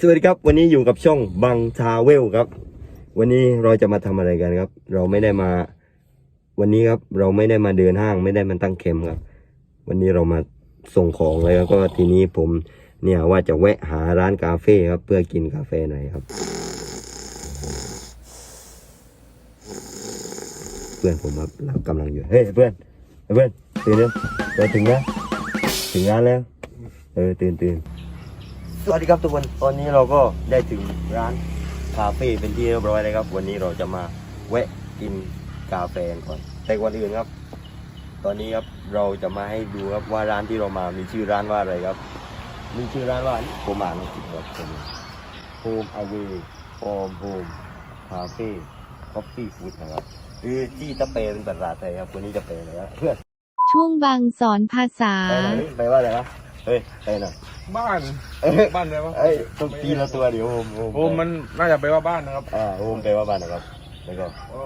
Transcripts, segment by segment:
สวัสดีครับ วันนี้อยู่กับช่องบังทาเวลครับ วันนี้เราจะมาทำอะไรกันครับ เราไม่ได้มา วันนี้ครับ เราไม่ได้มาเดินห้างไม่ได้มาตั้งเข็มครับ วันนี้เรามาส่งของเลยแล้วก็ทีนี้ผมเนี่ยว่าจะแวะหาร้านกาเฟ่ครับ เพื่อกินกาแฟหน่อยครับ เพื่อนผมครับเรากำลังอยู่เฮ้ยเพื่อนเพื่อนตื่นเร็วเราถึงแล้วถึงร้านแล้ว เออตื่นตื่น สวัสดีครับทุกคน ตอนนี้เราก็ได้ถึงร้านคาเฟ่เป็นที่เรียบร้อยแล้วครับ วันนี้เราจะมาแวะกินกาแฟกันก่อน แต่ก่อนอื่นครับ ตอนนี้ครับเราจะมาให้ดูครับว่าร้านที่เรามามีชื่อร้านว่าอะไรครับมีชื่อร้านว่าผมอ่านไม่ผิดครับผม Home Away from Home Cafe Coffee Food นะครับคือที่จะเปลเป็นภาษาไทยครับวันนี้จะเปลเลยครับเพื่อนช่วงบางสอนภาษาไปไหนไปว่าอะไรวะเฮ้ยไปหน่อย บ้านเอ้ยบ้านเลยวะเอ้ยต้องตีละตัวเดี๋ยวโฮมโฮมโอ้มันน่าจะไปลว่าบ้านนะครับอ่าโฮมแปลว่าบ้านนะครับแล้วก็เอ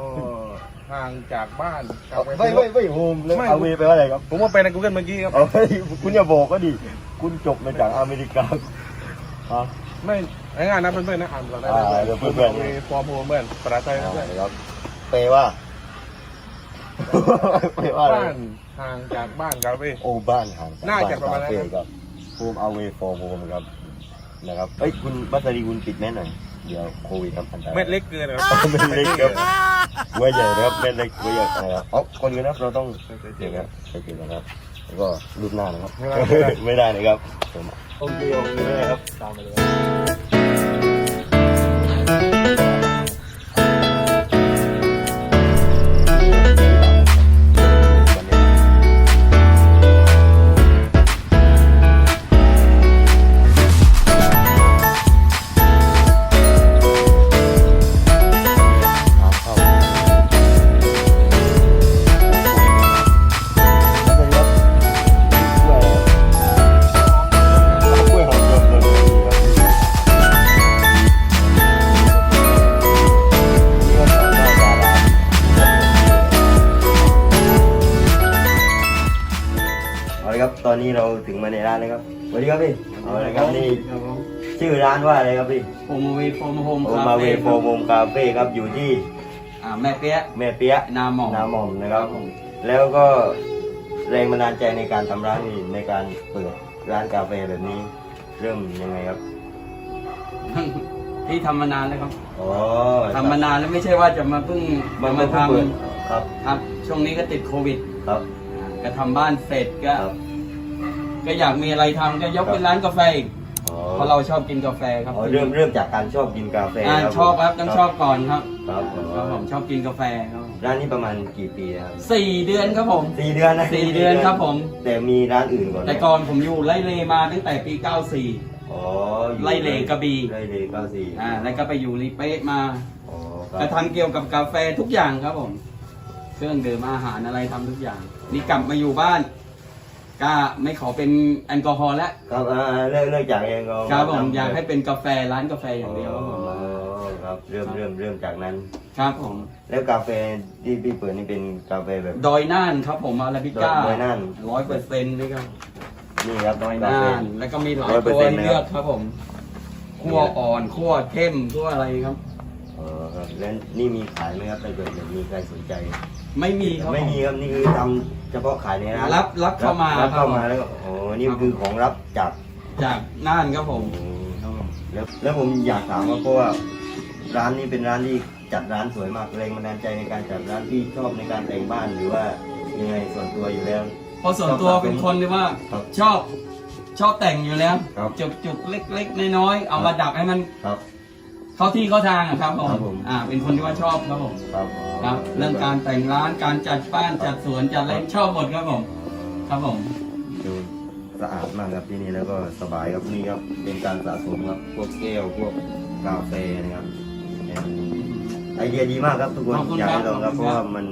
อห่างจากบ้านกลับปไม่ไม่ไม่โฮมแล้วไม่เอาเวแปลว่าอะไรครับผมว่าไปใน Google เมื่อกี้ครับเอาเฮ้ยคุณอย่าบอกก็ดิคุณจบมาจากอเมริกาฮะ ไม่ง่ายๆนะเพื่อนๆนะอ่านเราได้อ่าเดี๋ยวเพื่อนๆ มีฟอร์มโฮมเพื่อนภาษาไทยนะเพื่อน นะครับแปลว่าแปลว่าอะไรบ้านห่างจากบ้านครับพี่โอ้บ้านห่างน่าจะประมาณนั้นคครับ โฮมเอาเวฟอร์โฮมครับนะครับเอ้ยคุณบัสรีคุณปิดแม่หน่อยเดี๋ยวโควิดครับอันตรายเม็ดเล็กเกินนะเม็ดเล็กครับหัวใหญ่นะครับเม็ดเล็กหัวใหญ่นะครับอ๋อก่อนอื่นนะครับเราต้องเดี๋ยวครับไปกินนะครับแล้วก็รูปหน้านะครับไม่ได้นะครับผมโอเคโอเคไม่ได้ครับตามไปเลย ตอนนี้เราถึงมาในร้านแล้วครับสวัสดีครับพี่เอาละครับนี่ชื่อร้านว่าอะไรครับพี่โฮมเวย์โฟมโฮมโอคามาเวเฟ่โฟโมมคาเฟ่ครับอยู่ที่อ่าแม่เปี้ยะแม่เปี๊ยะนาหม่อมนาหม่อมนะครับแล้วก็แรงบันดาลใจในการทำร้านนี้ในการเปิดร้านกาแฟแบบนี้ เริ่มยังไงครับที่ทำมานานแล้วครับอ๋อทำมานานแล้วไม่ใช่ว่าจะมาเพิ่งมันมามาทเปิดครับำครับ ช่วงนี้ก็ติดโควิดครับ อ่าก็ทำบ้านเสร็จก็ ครับ ก็อยากมีอะไรทำก็ยกเป็นร้านกาแฟอีกอ๋อเพราะเราชอบกินกาแฟครับอ๋อเริ่มเริ่มจากการชอบกินกาแฟอ่าครับชอบครับต้องชอบก่อนครับครับครับผมชอบกินกาแฟครับผมร้านนี้ประมาณกี่ปีครับสี่เดือนครับผมสี่เดือนนะสี่เดือนครับผม แต่มีร้านอื่นก่อนไหมแต่ก่อนผมอยู่ไล่เลมาตั้งแต่ปี94อ๋ออยู่ไล่เลกระบี่ไล่เลเก้าสี่อ่าแล้วก็ไปอยู่รีเป๊ะมาอ๋อคก็รับทำเกี่ยวกับกาแฟทุกอย่างครับผม เครื่องดื่มอาหารอะไรทำทุกอย่าง นี่กลับมาอยู่บ้าน ก็ไม่ขอเป็นแอลกอฮอล์แล้วครับอ่าเลิกเลิกจากเองก็ครับผมทำอยากให้เป็นกาแฟร้านกาแฟอย่างเดียวครับผมอ๋อครับเริ่มเริ่มเริ่มจากนั้น ครับผม แล้วกาแฟที่พี่เปิดนี่เป็นกาแฟแบบดอยน่านครับผมอาราบิก้าดอยน่านร้อยเปอร์เซ็นต์ด้วยครับนี่ครับดอยกาน่าแฟนแล้วก็มีหลาย100%ตัวให้นะครับเลือกครับผมคั่วอ่อนคั่วเข้มคั่วอะไรครับ อ๋อครับแล้วนี่มีขายไหมครับถ้าเกิดมีใครสนใจ ไม่มีครับไม่ผมีครับนี่คือทำเฉพาะขายในร้านรับรับเข้ามารับเข้าครับมาแล้วก็โอ้นี่คือของรับจากจากน่านครับผมแล้วแล้วผมอยากถามว่าเพราะว่าร้านนี้เป็นร้านที่จัดร้านสวยมากแรงบันดาลใจในการจัดร้านที่ชอบในการแต่งบ้านหรือว่ายังไงส่วนตัวอยู่แล้ว เพราะส่วนตัวเป็นคนที่ว่าครับชอบชอบแต่งอยู่แล้วครับ จุกจุกๆเล็กๆน้อยๆเอามาดักให้มันครับ เข้าที่เข้าทางอะครับผมครับผมอ่าเป็นคนที่ว่าชอบครับผมครับครับ เรื่องการแต่งร้านการจัดบ้านจัดสวนจัดอะไรชอบหมดครับผม ครับผม ดูสะอาดมากครับที่นี่แล้วก็สบายครับนี่ครับเป็นการสะสมครับพวกแก้วพวกกาแฟนะครับเนี่ยไอเดียดีมากครับทุกคนขอบคุณอยากให้ครับลองครับขอบเพคุณ ราะครับว่ามัน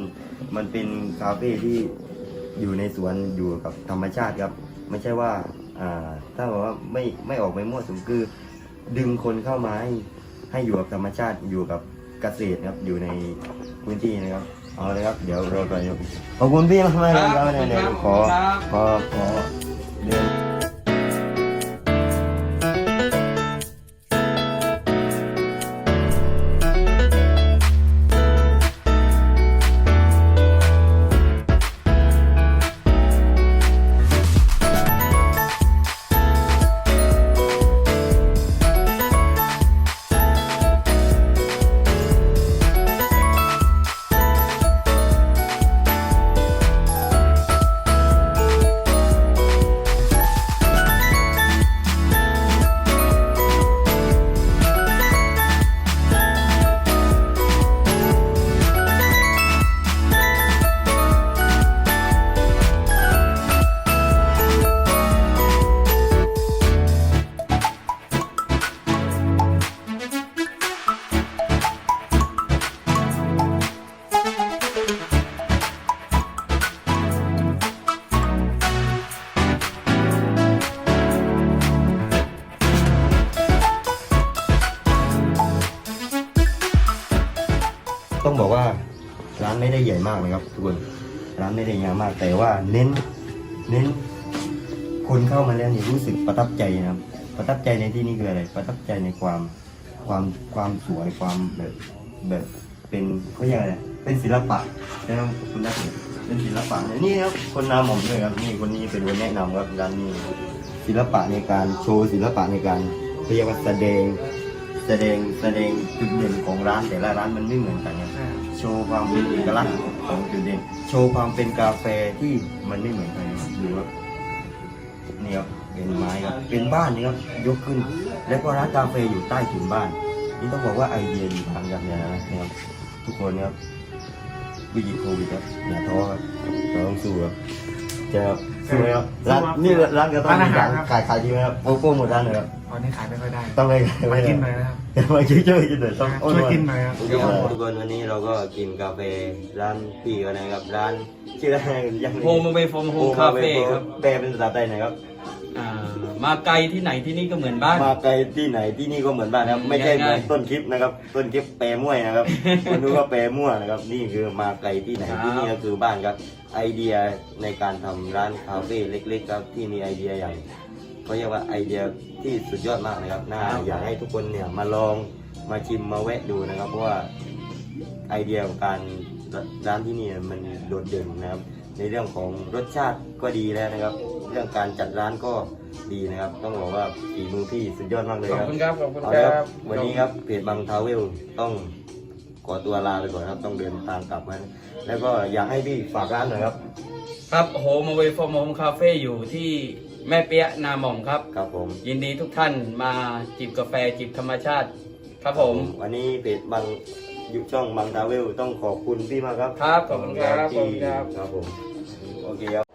มันเป็นคาเฟ่ที่อยู่ในสวนอยู่กับธรรมชาติครับ ไม่ใช่ว่าอ่าถ้าบอกว่าไม่ไม่ออกไปมั่วสุมคือ ดึงคนเข้ามาให้ ให้อยู่กับธรรมชาติอยู่กับเกษตรครับอยู่ในพื้นที่นะครับเอาเลยครับเดี๋ยวเราไปขอบคุณพี่มากๆเลยครับเนี่ยเดี๋ยวขอครับขอขอ ร้านไม่ได้ใหญ่มากนะครับ ทุกคนร้านไม่ได้ใหญ่มากแต่ว่าเน้น เน้น คนเข้ามาแล้วนี่รู้สึกประทับใจนะครับ ประทับใจในที่นี่คืออะไร ประทับใจในความความความสวยความแบบแบบเป็นเขาเรียกอะไรเป็นศิลปะนะครับคุณนักเรียนเป็นศิลปะเนี่ยนี่ครับคนนำผมด้วยครับนี่คนนี้เป็นคนแนะนำครับร้านนี้ศิลปะในการโชว์ศิลปะในการเขาเรียกว่าแสดงแสดงแสดงจุดเด่นของร้านแต่ละร้านมันไม่เหมือนกันครับ โชว์ความเป็นเอกลักษณ์ของจุดเด่นโชว์ความเป็นกาแฟที่มันไม่เหมือนกันครับดูว่านี่ครับเป็นไม้ครับเป็นบ้านนี่ครับยกขึ้น แล้วก็ร้านกาแฟอยู่ใต้ถุนบ้าน นี่ต้องบอกว่าไอเดียดีทางกันเนี่ยนะครับทุกคนนะครับวิกฤตโควิดครับอย่าท้อครับเราต้องสู้ครับจะสู้ไหมครับร้านนี่ร้านกระต้อร้านอาหารครับขายขายดีไหมครับโอ้โหหมดร้านเลยครับ ตอนนี้ขายไม่ค่อยได้ต้องไปมากินหน่อยนะครับมาช่วยช่วยกินหน่อยต้องช่วยกินหน่อยครับทุกคนวันนี้เราก็กินกาแฟร้านพี่กันนะครับร้านชื่ออะไรยังโฮมเวฟโฮมคาเฟ่ครับแปลเป็นภาษาไทยหน่อยครับอ่ามาไกลที่ไหนที่นี่ก็เหมือนบ้าน มาไกลที่ไหนที่นี่ก็เหมือนบ้านนะครับ ไม่ใช่เหมือนง่ายๆต้นคลิปนะครับ ต้นคลิปแปรมั่วนะครับคนดูก็แปรมั่วนะครับ นี่คือมาไกลที่ไหนครับที่นี่ก็คือบ้านครับ ไอเดียในการทำร้านคาเฟ่เล็ก ๆ ครับที่มีไอเดียอย่าง เขาเรียกว่าไอเดียที่สุดยอดมากนะครับน่าอยากให้ทุกคนเนี่ยมาลองมาชิมมาแวะดูนะครับ เพราะว่าไอเดียของการร้านที่นี่มันโดดเด่นนะครับ ในเรื่องของรสชาติก็ดีแล้วนะครับ เรื่องการจัดร้านก็ดีนะครับ ต้องบอกว่าฝีมือพี่สุดยอดมากเลยขอบครับคุณครับขอบคุณเอาคละครัรับบวันนี้ครับเพจบางทาวเวลต้องขอตัวลาไปก่อนครับต้องเดินทางกลับมาแล้วก็อยากให้พี่ฝากร้านหน่อยครับ ครับโฮมเวฟโฮมคาเฟ่อยู่ที่ แม่เปียะนาหม่อมครับ ครับผมยินดีทุกท่านมาจิบกาแฟจิบธรรมชาติ ครับผม วันนี้เพจบางอยู่ช่องบางทาวเวลต้องขอบคุณพี่มากครับครับขอบคุณครับที่ขอบคุณครับ ครับผมโอเคครับ